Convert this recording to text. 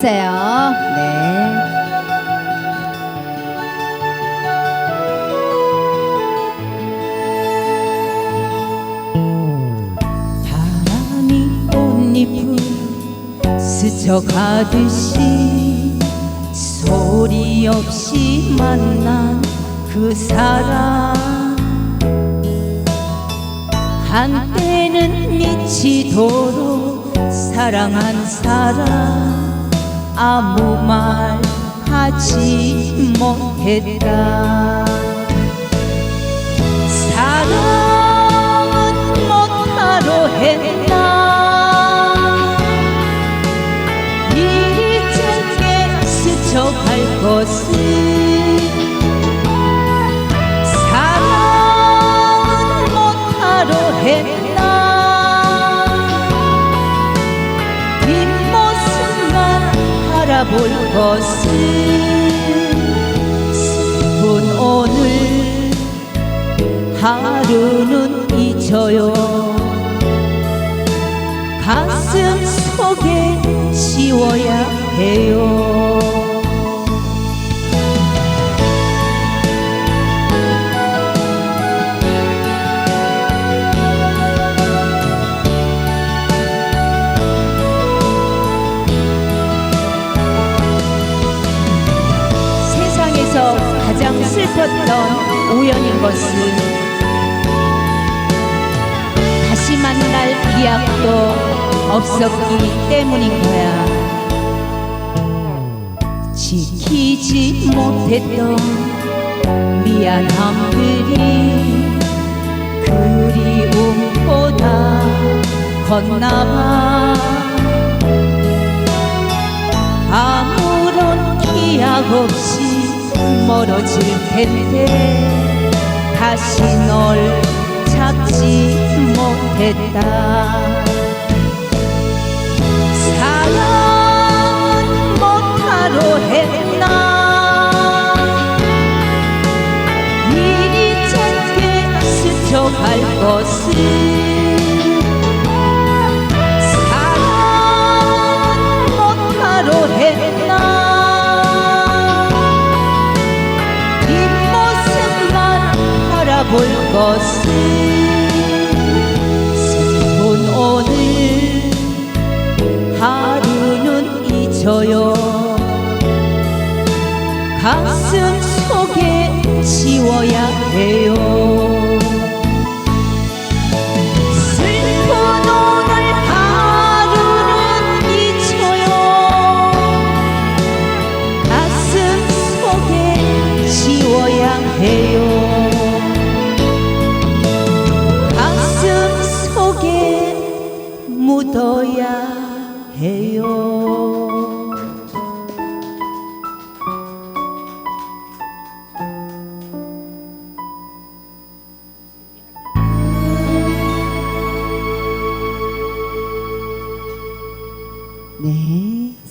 주세요. 네. 바람이 꽃잎을 스쳐가듯이 소리 없이 만난 그 사람 한때는 미치도록 사랑한 사람 아무 말 하지 못했다. 사랑은 못하러 했나? 이리 짧게 스쳐갈 것을 바라볼 것을 슬픈 오늘 하루는 잊어요. 가슴 속에 지워야 해요 가장 슬펐던 우연인 것은 다시 만날 기약도 없었기 때문인 거야. 지키지 못했던 미안함들이 그리움보다 컸나봐. 아무런 기약 없이 멀어질 텐데 다시 널 잡지 못했다 것을 슬픈 오늘 하루는 잊어요. 가슴 속에 지워야 해요. 해요 묻어야 해요?